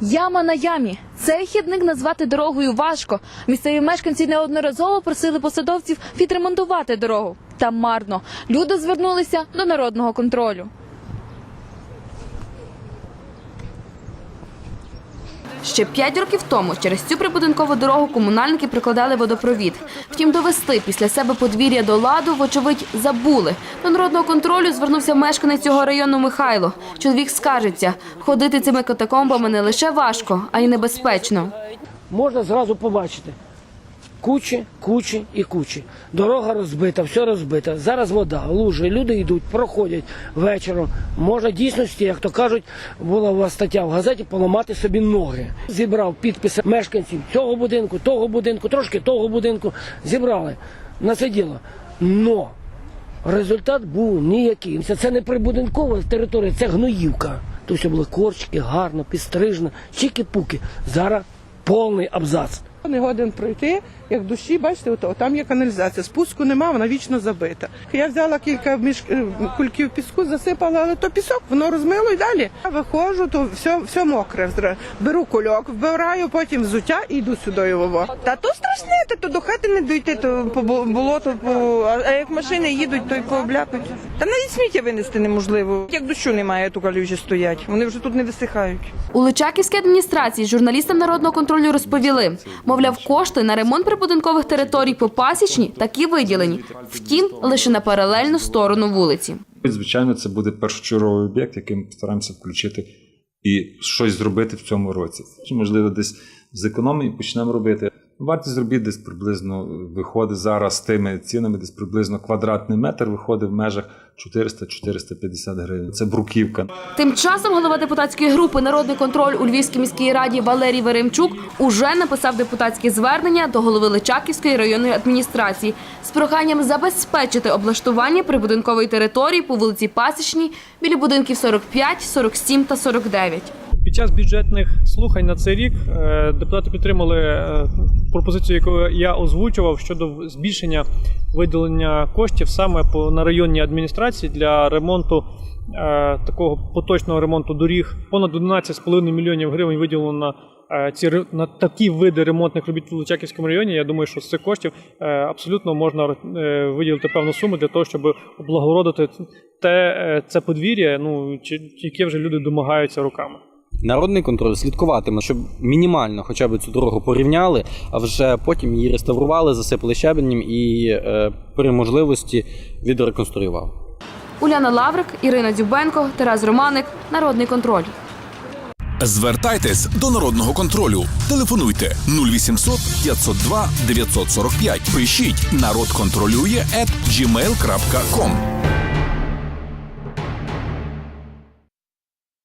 Яма на ямі. Цей хідник назвати дорогою важко. Місцеві мешканці неодноразово просили посадовців відремонтувати дорогу. Та марно. Люди звернулися до народного контролю. Ще п'ять років тому через цю прибудинкову дорогу комунальники прикладали водопровід. Втім, довести після себе подвір'я до ладу, вочевидь, забули. До народного контролю звернувся мешканець цього району Михайло. Чоловік скаржиться, ходити цими катакомбами не лише важко, а й небезпечно. можна зразу побачити. Кучі, кучі і кучі. Дорога розбита, все розбите. Зараз вода, лужи, люди йдуть, проходять вечором. Може дійсності, як то кажуть, була у вас стаття в газеті поламати собі ноги. Зібрав підписи мешканців цього будинку, того будинку, трошки того будинку. Зібрали на це діло. Но результат був ніякий. Це, не прибудинкова територія, це гноївка. Тут все було корчики, гарно, підстрижено, чики-пуки. Зараз повний абзац. Не годен пройти, як душі, бачите, ото, там є каналізація. Спуску нема, вона вічно забита. Я взяла кілька між... е, кульків піску, засипала, але то пісок, воно розмило і далі. Я виходжу, то все, все мокре. Беру кульок, вбираю, потім взуття і йду сюди його. Та то страшне, та то до хати не дойти, то по болоту, по... а як машини їдуть, то й пообляпать. Та навіть сміття винести неможливо. Як дощу немає, то калюжі стоять. Вони вже тут не висихають. У Личаківській адміністрації журналістам народного контролю розповіли, мовляв, кошти на ремонт прибудинкових територій по пасічні такі виділені. Втім, лише на паралельну сторону вулиці. Звичайно, це буде першочерговий об'єкт, який ми постараємося включити і щось зробити в цьому році. Можливо десь з економії почнемо робити. Вартість робіт десь приблизно виходить зараз з тими цінами, десь приблизно квадратний метр виходить в межах 400-450 гривень. Це бруківка. Тим часом голова депутатської групи Народний контроль у Львівській міській раді Валерій Веремчук уже написав депутатське звернення до голови Личаківської районної адміністрації з проханням забезпечити облаштування прибудинкової території по вулиці Пасічній біля будинків 45, 47 та 49. Під час бюджетних слухань на цей рік е, депутати підтримали е, пропозицію, яку я озвучував щодо збільшення виділення коштів саме на районній адміністрації для ремонту е, такого поточного ремонту доріг. Понад 11,5 мільйонів гривень виділено на ці на такі види ремонтних робіт в Лучаківському районі. Я думаю, що з цих коштів абсолютно можна виділити певну суму для того, щоб облагородити те це подвір'я, ну чи- яке вже люди домагаються руками. Народний контроль слідкуватиме, щоб мінімально хоча б цю дорогу порівняли, а вже потім її реставрували, засипали щебенем і е, при можливості відреконструювали. Уляна Лаврик, Ірина Дзюбенко, Тарас Романик. Народний контроль. Звертайтесь до народного контролю. Телефонуйте 0800 502 945. Пишіть народ контролює at gmail.com.